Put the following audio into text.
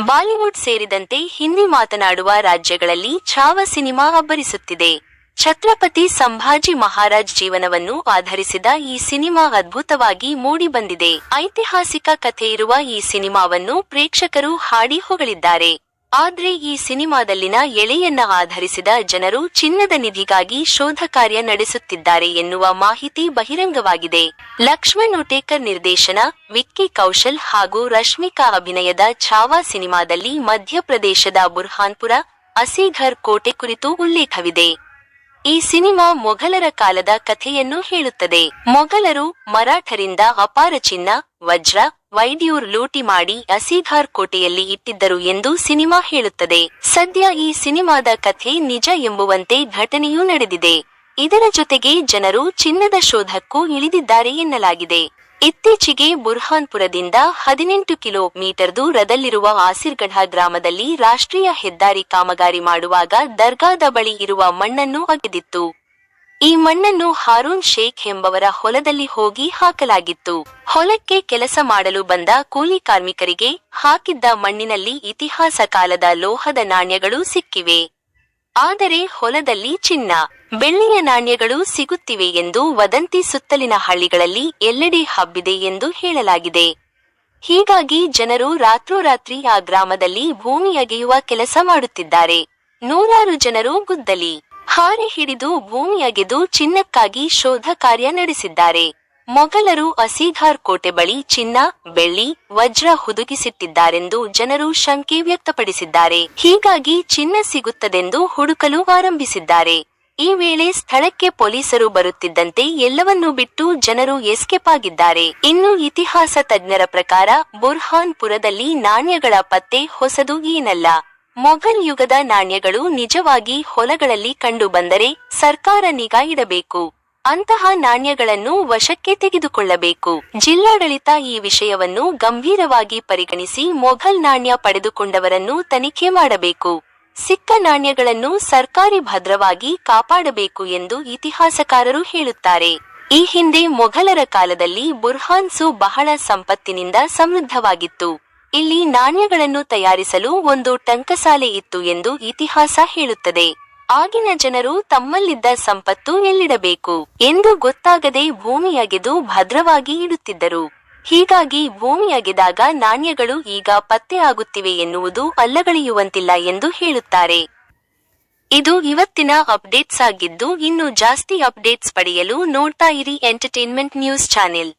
Bollywood ಸೇರಿದಂತೆ ಹಿಂದಿ ಮಾತನಾಡುವ ರಾಜ್ಯಗಳಲ್ಲಿ ಛಾವ ಸಿನಿಮಾ ಅಬ್ಬರಿಸುತ್ತಿದೆ ಛತ್ರಪತಿ ಸಂಭಾಜಿ ಮಹಾರಾಜ್ ಜೀವನವನ್ನು ಆಧರಿಸಿದ ಈ ಸಿನಿಮಾ ಅದ್ಭುತವಾಗಿ ಮೂಡಿಬಂದಿದೆ ಐತಿಹಾಸಿಕ ಕಥೆಯಿರುವ ಈ ಸಿನಿಮಾವನ್ನು ಪ್ರೇಕ್ಷಕರು ಹಾಡಿ ಹೊಗಳಿದ್ದಾರೆ. ಆದ್ರೆ ಈ ಸಿನಿಮಾದಲ್ಲಿನ ಎಳೆಯನ್ನ ಆಧರಿಸಿದ ಜನರು ಚಿನ್ನದ ನಿಧಿಗಾಗಿ ಶೋಧ ಕಾರ್ಯ ನಡೆಸುತ್ತಿದ್ದಾರೆ ಎನ್ನುವ ಮಾಹಿತಿ ಬಹಿರಂಗವಾಗಿದೆ. ಲಕ್ಷ್ಮಣ್ ಉಟೇಕರ್ ನಿರ್ದೇಶನ, ವಿಕ್ಕಿ ಕೌಶಲ್ ಹಾಗೂ ರಶ್ಮಿಕಾ ಅಭಿನಯದ ಛಾವಾ ಸಿನಿಮಾದಲ್ಲಿ ಮಧ್ಯಪ್ರದೇಶದ ಬುರ್ಹಾನ್ಪುರ ಅಸೀಘರ್ ಕೋಟೆ ಕುರಿತು ಉಲ್ಲೇಖವಿದೆ. ಈ ಸಿನಿಮಾ ಮೊಘಲರ ಕಾಲದ ಕಥೆಯನ್ನು ಹೇಳುತ್ತದೆ. ಮೊಘಲರು ಮರಾಠರಿಂದ ಅಪಾರ ಚಿನ್ನ, ವಜ್ರ ವೈದ್ಯೂರ್ ಲೂಟಿ ಮಾಡಿ ಅಸೀಘಾರ್ ಕೋಟೆಯಲ್ಲಿ ಇಟ್ಟಿದ್ದರು ಎಂದು ಸಿನಿಮಾ ಹೇಳುತ್ತದೆ. ಸದ್ಯ ಈ ಸಿನಿಮಾದ ಕಥೆ ನಿಜ ಎಂಬುವಂತೆ ಘಟನೆಯೂ ನಡೆದಿದೆ. ಇದರ ಜೊತೆಗೆ ಜನರು ಚಿನ್ನದ ಶೋಧಕ್ಕೂ ಇಳಿದಿದ್ದಾರೆ ಎನ್ನಲಾಗಿದೆ. ಇತ್ತೀಚೆಗೆ ಬುರ್ಹಾನ್ಪುರದಿಂದ ಹದಿನೆಂಟು ಕಿಲೋಮೀಟರ್ ದೂರದಲ್ಲಿರುವ ಆಸಿರ್ಗಢ ಗ್ರಾಮದಲ್ಲಿ ರಾಷ್ಟ್ರೀಯ ಹೆದ್ದಾರಿ ಕಾಮಗಾರಿ ಮಾಡುವಾಗ ದರ್ಗಾದ ಬಳಿ ಇರುವ ಮಣ್ಣನ್ನು ಅಗೆದಿತ್ತು. ಈ ಮಣ್ಣನ್ನು ಹಾರೂನ್ ಶೇಖ್ ಎಂಬವರ ಹೊಲದಲ್ಲಿ ಹೋಗಿ ಹಾಕಲಾಗಿತ್ತು. ಹೊಲಕ್ಕೆ ಕೆಲಸ ಮಾಡಲು ಬಂದ ಕೂಲಿ ಕಾರ್ಮಿಕರಿಗೆ ಹಾಕಿದ್ದ ಮಣ್ಣಿನಲ್ಲಿ ಇತಿಹಾಸ ಕಾಲದ ಲೋಹದ ನಾಣ್ಯಗಳು ಸಿಕ್ಕಿವೆ. ಆದರೆ ಹೊಲದಲ್ಲಿ ಚಿನ್ನ, ಬೆಳ್ಳಿಯ ನಾಣ್ಯಗಳು ಸಿಗುತ್ತಿವೆ ಎಂದು ವದಂತಿ ಸುತ್ತಲಿನ ಹಳ್ಳಿಗಳಲ್ಲಿ ಎಲ್ಲೆಡೆ ಹಬ್ಬಿದೆ ಎಂದು ಹೇಳಲಾಗಿದೆ. ಹೀಗಾಗಿ ಜನರು ರಾತ್ರೋರಾತ್ರಿ ಆ ಗ್ರಾಮದಲ್ಲಿ ಭೂಮಿ ಅಗೆಯುವ ಕೆಲಸ ಮಾಡುತ್ತಿದ್ದಾರೆ. ನೂರಾರು ಜನರು ಗುದ್ದಲಿ. ಹಾರೆ ಹಿಡಿದು ಭೂಮಿಯಗೆದು ಚಿನ್ನಕ್ಕಾಗಿ ಶೋಧ ಕಾರ್ಯ ನಡೆಸಿದ್ದಾರೆ. ಮೊಘಲರು ಅಸೀಘಾರ್ ಕೋಟೆ ಬಳಿ ಚಿನ್ನ, ಬೆಳ್ಳಿ, ವಜ್ರ ಹುದುಗಿಸಿಟ್ಟಿದ್ದಾರೆಂದು ಜನರು ಶಂಕೆ ವ್ಯಕ್ತಪಡಿಸಿದ್ದಾರೆ. ಹೀಗಾಗಿ ಚಿನ್ನ ಸಿಗುತ್ತದೆಂದು ಹುಡುಕಲು ಆರಂಭಿಸಿದ್ದಾರೆ. ಈ ವೇಳೆ ಸ್ಥಳಕ್ಕೆ ಪೊಲೀಸರು ಬರುತ್ತಿದ್ದಂತೆ ಎಲ್ಲವನ್ನೂ ಬಿಟ್ಟು ಜನರು ಎಸ್ಕೇಪ್ ಆಗಿದ್ದಾರೆ. ಇನ್ನು ಇತಿಹಾಸ ತಜ್ಞರ ಪ್ರಕಾರ ಬುರ್ಹಾನ್ಪುರದಲ್ಲಿ ನಾಣ್ಯಗಳ ಪತ್ತೆ ಹೊಸದು ಏನಲ್ಲ. ಮೊಘಲ್ ಯುಗದ ನಾಣ್ಯಗಳು ನಿಜವಾಗಿ ಹೊಲಗಳಲ್ಲಿ ಕಂಡುಬಂದರೆ ಸರ್ಕಾರ ನಿಗಾ ಇಡಬೇಕು. ಅಂತಹ ನಾಣ್ಯಗಳನ್ನು ವಶಕ್ಕೆ ತೆಗೆದುಕೊಳ್ಳಬೇಕು. ಜಿಲ್ಲಾಡಳಿತ ಈ ವಿಷಯವನ್ನು ಗಂಭೀರವಾಗಿ ಪರಿಗಣಿಸಿ ಮೊಘಲ್ ನಾಣ್ಯ ಪಡೆದುಕೊಂಡವರನ್ನು ತನಿಖೆ ಮಾಡಬೇಕು. ಸಿಕ್ಕ ನಾಣ್ಯಗಳನ್ನು ಸರ್ಕಾರಿ ಭದ್ರವಾಗಿ ಕಾಪಾಡಬೇಕು ಎಂದು ಇತಿಹಾಸಕಾರರು ಹೇಳುತ್ತಾರೆ. ಈ ಹಿಂದೆ ಮೊಘಲರ ಕಾಲದಲ್ಲಿ ಬುರ್ಹಾನ್ಸು ಬಹಳ ಸಂಪತ್ತಿನಿಂದ ಸಮೃದ್ಧವಾಗಿತ್ತು. ಇಲ್ಲಿ ನಾಣ್ಯಗಳನ್ನು ತಯಾರಿಸಲು ಒಂದು ಟಂಕಸಾಲೆ ಇತ್ತು ಎಂದು ಇತಿಹಾಸ ಹೇಳುತ್ತದೆ. ಆಗಿನ ಜನರು ತಮ್ಮಲ್ಲಿದ್ದ ಸಂಪತ್ತು ಎಲ್ಲಿಡಬೇಕು ಎಂದು ಗೊತ್ತಾಗದೆ ಭೂಮಿಯಗೆದು ಭದ್ರವಾಗಿ ಇಡುತ್ತಿದ್ದರು. ಹೀಗಾಗಿ ಭೂಮಿಯಗೆದಾಗ ನಾಣ್ಯಗಳು ಈಗ ಪತ್ತೆಯಾಗುತ್ತಿವೆ ಎನ್ನುವುದು ಅಲ್ಲಗಳೆಯುವಂತಿಲ್ಲ ಎಂದು ಹೇಳುತ್ತಾರೆ. ಇದು ಇವತ್ತಿನ ಅಪ್ಡೇಟ್ಸ್ ಆಗಿದ್ದು, ಇನ್ನು ಜಾಸ್ತಿ ಅಪ್ಡೇಟ್ಸ್ ಪಡೆಯಲು ನೋಡ್ತಾ ಇರಿ ಎಂಟರ್ಟೈನ್ಮೆಂಟ್ ನ್ಯೂಸ್ ಚಾನೆಲ್